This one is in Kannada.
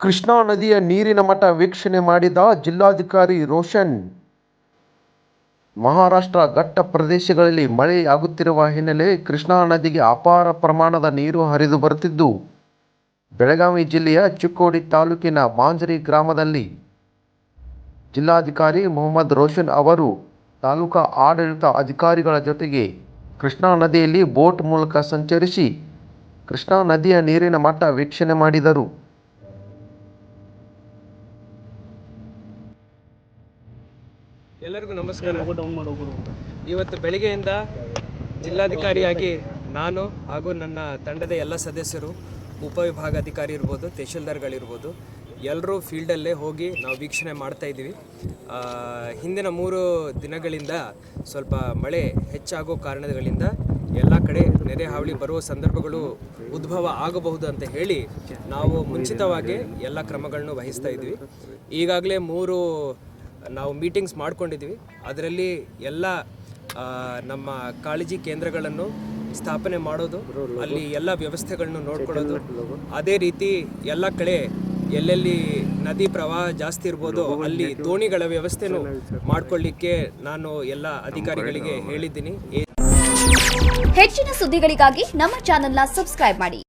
ಕೃಷ್ಣಾ ನದಿಯ ನೀರಿನ ಮಟ್ಟ ವೀಕ್ಷಣೆ ಮಾಡಿದ ಜಿಲ್ಲಾಧಿಕಾರಿ ರೋಷನ್. ಮಹಾರಾಷ್ಟ್ರ ಘಟ್ಟ ಪ್ರದೇಶಗಳಲ್ಲಿ ಮಳೆಯಾಗುತ್ತಿರುವ ಹಿನ್ನೆಲೆ ಕೃಷ್ಣಾ ನದಿಗೆ ಅಪಾರ ಪ್ರಮಾಣದ ನೀರು ಹರಿದು ಬರುತ್ತಿದ್ದು, ಬೆಳಗಾವಿ ಜಿಲ್ಲೆಯ ಚಿಕ್ಕೋಡಿ ತಾಲೂಕಿನ ಮಾಂಜರಿ ಗ್ರಾಮದಲ್ಲಿ ಜಿಲ್ಲಾಧಿಕಾರಿ ಮೊಹಮ್ಮದ್ ರೋಷನ್ ಅವರು ತಾಲೂಕಾ ಆಡಳಿತ ಅಧಿಕಾರಿಗಳ ಜೊತೆಗೆ ಕೃಷ್ಣಾ ನದಿಯಲ್ಲಿ ಬೋಟ್ ಮೂಲಕ ಸಂಚರಿಸಿ ಕೃಷ್ಣಾ ನದಿಯ ನೀರಿನ ಮಟ್ಟ ವೀಕ್ಷಣೆ ಮಾಡಿದರು. ಎಲ್ಲರಿಗೂ ನಮಸ್ಕಾರ. ಇವತ್ತು ಬೆಳಿಗ್ಗೆಯಿಂದ ಜಿಲ್ಲಾಧಿಕಾರಿಯಾಗಿ ನಾನು ಹಾಗೂ ನನ್ನ ತಂಡದ ಎಲ್ಲ ಸದಸ್ಯರು ಉಪವಿಭಾಗಾಧಿಕಾರಿ ಇರ್ಬೋದು ತಹಶೀಲ್ದಾರ್ಗಳಿರ್ಬೋದು ಎಲ್ಲರೂ ಫೀಲ್ಡಲ್ಲೇ ಹೋಗಿ ನಾವು ವೀಕ್ಷಣೆ ಮಾಡ್ತಾ ಇದ್ದೀವಿ. ಹಿಂದಿನ ಮೂರು ದಿನಗಳಿಂದ ಸ್ವಲ್ಪ ಮಳೆ ಹೆಚ್ಚಾಗೋ ಕಾರಣಗಳಿಂದ ಎಲ್ಲ ಕಡೆ ನೆರೆ ಹಾವಳಿ ಬರುವ ಸಂದರ್ಭಗಳು ಉದ್ಭವ ಆಗಬಹುದು ಅಂತ ಹೇಳಿ ನಾವು ಮುಂಚಿತವಾಗಿ ಎಲ್ಲ ಕ್ರಮಗಳನ್ನು ವಹಿಸ್ತಾ ಇದ್ವಿ ಈಗಾಗಲೇ ಮೂರು ನಾವು ಮೀಟಿಂಗ್ಸ್ ಮಾಡ್ಕೊಂಡಿದ್ದೀವಿ. ಅದರಲ್ಲಿ ಎಲ್ಲ ನಮ್ಮ ಕಾಳಜಿ ಕೇಂದ್ರಗಳನ್ನು ಸ್ಥಾಪನೆ ಮಾಡೋದು, ಅಲ್ಲಿ ಎಲ್ಲ ವ್ಯವಸ್ಥೆಗಳನ್ನು ನೋಡ್ಕೊಳ್ಳೋದು. ಅದೇ ರೀತಿ ಎಲ್ಲ ಕಡೆ ಎಲ್ಲೆಲ್ಲಿ ನದಿ ಪ್ರವಾಹ ಜಾಸ್ತಿ ಇರ್ಬೋದು ಅಲ್ಲಿ ದೋಣಿಗಳ ವ್ಯವಸ್ಥೆನೂ ಮಾಡ್ಕೊಳ್ಳಿಕ್ಕೆ ನಾನು ಎಲ್ಲ ಅಧಿಕಾರಿಗಳಿಗೆ ಹೇಳಿದ್ದೀನಿ. ಹೆಚ್ಚಿನ ಸುದ್ದಿಗಳಿಗಾಗಿ ನಮ್ಮ ಚಾನೆಲ್ನ ಸಬ್ಸ್ಕ್ರೈಬ್ ಮಾಡಿ.